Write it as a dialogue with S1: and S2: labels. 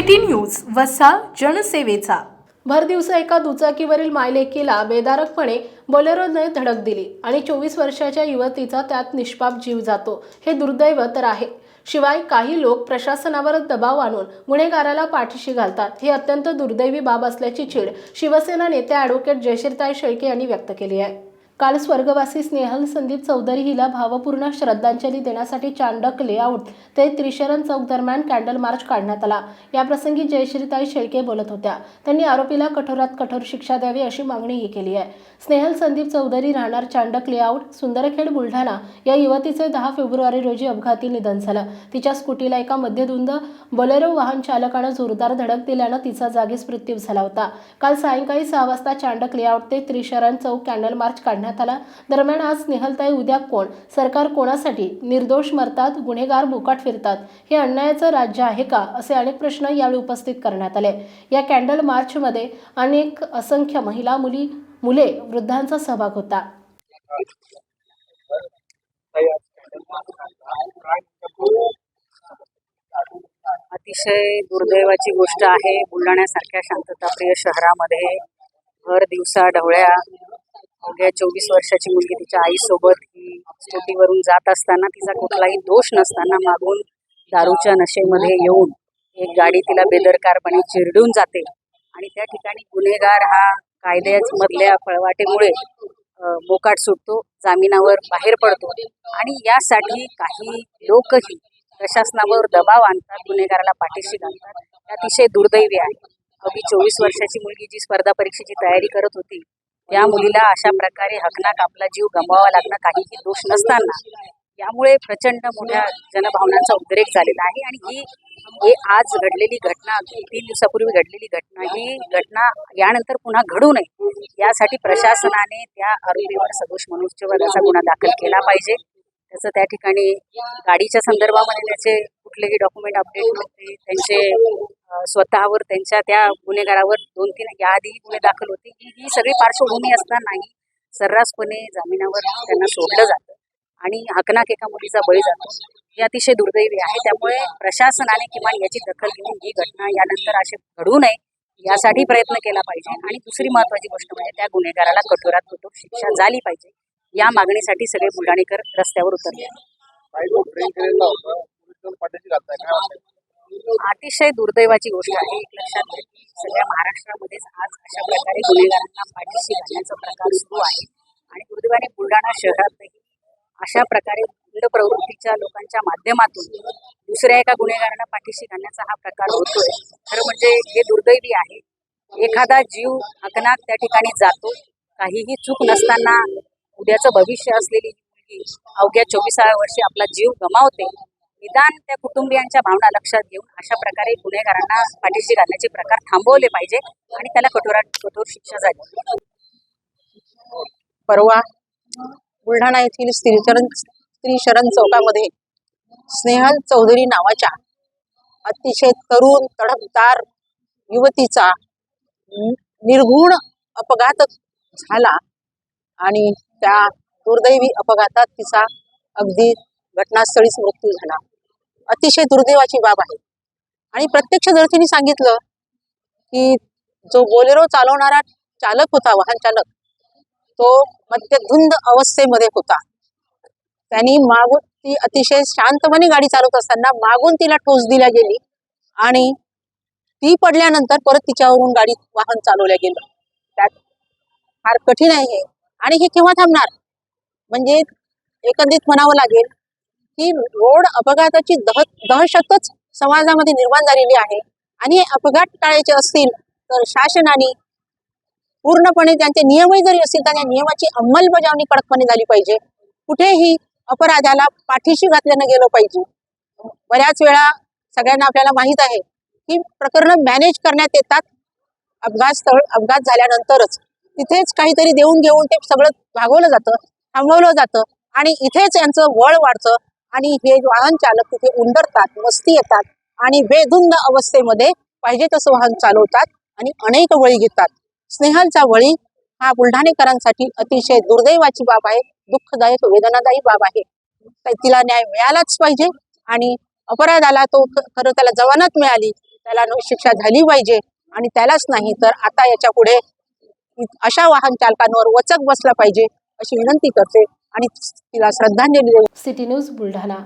S1: City news वसा जनसेवेचा.
S2: भर दिवसा एका दुचाकीवरील मायलेकीला बेदारकपणे बोलेरोने धडक दिली आणि चोवीस वर्षाच्या युवतीचा त्यात निष्पाप जीव जातो. हे दुर्दैव तर आहे शिवाय काही लोक प्रशासनावर दबाव आणून गुन्हेगाराला पाठीशी घालतात. ही अत्यंत दुर्दैवी बाब असल्याची चीड शिवसेना नेते ॲडव्होकेट जयशीरताई शेळके यांनी व्यक्त केली आहे. काल स्वर्गवासी स्नेहल संदीप चौधरी हिला भावपूर्ण श्रद्धांजली देण्यासाठी चांडक लेआउट ते त्रिशरण चौक दरम्यान कॅन्डल मार्च काढण्यात आला. याप्रसंगी जयश्रीताई शेळके बोलत होत्या. त्यांनी आरोपीला कठोरात कठोर शिक्षा द्यावी अशी मागणीही केली आहे. स्नेहल संदीप चौधरी राहणार चांडक लेआउट सुंदरखेड बुलढाणा या युवतीचे दहा फेब्रुवारी रोजी अपघाती निधन झालं. तिच्या स्कूटीला एका मध्यधुंद बोलेरो वाहन चालकानं जोरदार धडक दिल्यानं तिचा जागीच मृत्यू झाला होता. काल सायंकाळी सहा वाजता चांडक लेआउट ते त्रिशरण चौक कॅन्डल मार्च काढण्यात आला. दरम्यान आज स्नेहलताई उद्या कोण? सरकार कोणासाठी? निर्दोष मरतात गुन्हेगार भोकाट फिरतात. हे अन्यायाचं राज्य आहे का? असे अनेक प्रश्न यावेळी उपस्थित करण्यात आले. या कॅन्डल मार्चमध्ये अनेक असंख्य महिला मुली मुले वृद्धांचा सहभाग होता.
S3: अतिशय दुर्दैवाची गोष्ट आहे. बुलढाण्यासारख्या शांतताप्रिय शहरामध्ये भर दिवसा ढवळ्या अवघ्या चोवीस वर्षाची मुलगी तिच्या आईसोबत ही स्कूटीवरून जात असताना तिचा कुठलाही दोष नसताना मागून दारूच्या नशेमध्ये येऊन एक गाडी तिला बेदरकारपणे चिरडून जाते. आणि त्या ठिकाणी गुन्हेगार हा कायद्यामधल्या फळवाटेमुळे बोकाट मोकाट सुटतो जामिनावर बाहेर पडतो. आणि यासाठी काही लोकही प्रशासनावर दबाव आणतात गुन्हेगाराला पाठीशी घालतात. हे अतिशय दुर्दैवी आहे. अगदी चोवीस वर्षाची मुलगी जी स्पर्धा परीक्षेची तयारी करत होती या मुलीला अशा प्रकारे हकनाक आपला जीव गमवावा लागणं काहीही दोष नसताना यामुळे प्रचंड मोठ्या जनभावनांचा उद्रेक झालेला आहे. आणि ही हे आज घडलेली घटना तीन दिवसापूर्वी घडलेली घटना ही घटना यानंतर पुन्हा घडू नये यासाठी प्रशासनाने त्या आरोपीवर सदोष मनुष्यवधाचा गुन्हा दाखल केला पाहिजे. त्याचं त्या ठिकाणी गाडीच्या संदर्भामध्ये त्याचे कुठलेही डॉक्युमेंट अपडेट नव्हते. त्यांचे स्वतःवर त्यांच्या त्या गुन्हेगारावर दोन तीन याआधीही गुन्हे दाखल होते. ही ही सगळी पार्श्वभूमी असतानाही सर्रासपणे जामिनावर त्यांना सोडलं जातं आणि हकनाक एका मुलीचा बळी जातो. हे अतिशय दुर्दैवी आहे. त्यामुळे प्रशासनाने किमान याची दखल घेऊन ही घटना यानंतर असे घडू नये यासाठी प्रयत्न केला पाहिजे. आणि दुसरी महत्वाची गोष्ट म्हणजे त्या गुन्हेगाराला कठोरात कठोर शिक्षा झाली पाहिजे. या मागणीसाठी सगळे बुलढाणेकर रस्त्यावर उतरले. अतिशय दुर्दैवाची गोष्ट आहे. एक लक्षात सगळ्या महाराष्ट्रामध्येच आज अशा प्रकारे गुन्हेगारांना पाठीशी घालण्याचा प्रकार सुरू आहे. आणि दुर्दैवाने बुलढाणा शहरातही अशा प्रकारे गुंड प्रवृत्तीच्या लोकांच्या माध्यमातून दुसऱ्या एका गुन्हेगारांना पाठीशी घालण्याचा हा प्रकार होतोय. खरं म्हणजे हे दुर्दैवी आहे. एखादा जीव हकनाक त्या ठिकाणी जातो. काहीही चूक नसताना उद्याचं भविष्य असलेली मुलगी अवघ्या चोवीसाव्या वर्षी आपला जीव गमावते. निदान त्या कुटुंबियांच्या भावना लक्षात घेऊन अशा प्रकारे गुन्हेगारांना पाठीशी घालण्याचे प्रकार थांबवले पाहिजे आणि त्याला कठोरात कठोर शिक्षा झाली.
S4: परवा बुलढाणा येथील स्त्रीचरण स्त्री शरण चौकामध्ये स्नेहल चौधरी नावाच्या अतिशय तरुण तडफदार युवतीचा निर्गुण निर्घुण अपघात झाला आणि त्या दुर्दैवी अपघातात तिचा अगदी घटनास्थळीच मृत्यू झाला. अतिशय दुर्दैवाची बाब आहे. आणि प्रत्यक्षदर्शींनी सांगितलं की जो बोलेरो चालवणारा चालक होता वाहन चालक तो मध्यधुंद अवस्थेमध्ये होता. त्यांनी मागून ती अतिशय शांतपणे गाडी चालवत असताना मागून तिला ठोस दिल्या गेली आणि ती पडल्यानंतर परत तिच्यावरून गाडी वाहन चालवल्या गेलं. त्यात फार कठीण आहे हे. आणि हे केव्हा थांबणार? म्हणजे एकंदरीत म्हणावं लागेल की रोड अपघाताची दह दहशतच समाजामध्ये निर्माण झालेली आहे. आणि अपघात टाळायचे असतील तर शासनाने पूर्णपणे त्यांचे नियमही जरी असतील तर त्या नियमाची अंमलबजावणी कडकपणे झाली पाहिजे. कुठेही अपराधाला पाठीशी घातल्यानं गेलं पाहिजे. बऱ्याच वेळा सगळ्यांना आपल्याला माहीत आहे की प्रकरण मॅनेज करण्यात येतात अपघात स्थळ अपघात झाल्यानंतरच. तिथेच काहीतरी देऊन घेऊन ते सगळं भागवलं जातं थांबवलं जातं आणि इथेच यांचं वळ वाढतं. आणि हे वाहन चालक तिथे उंदरतात मस्ती येतात आणि बेधुंद अवस्थेमध्ये पाहिजे तसं वाहन चालवतात आणि अनेक बळी घेतात. स्नेहलचा बळी हा बुलढाणेकरांसाठी अतिशय दुर्दैवाची बाब आहे दुःखदायक वेदनादायी बाब आहे. तिला न्याय मिळालाच पाहिजे आणि अपराधाला तो खरं त्याला जवानात मिळाली त्याला शिक्षा झाली पाहिजे आणि त्यालाच नाही तर आता याच्यापुढे अशा वाहन चालकांवर वचक बसला पाहिजे अशी विनंती करते. आणि तिला श्रद्धांजली देऊ.
S2: City news Buldhana.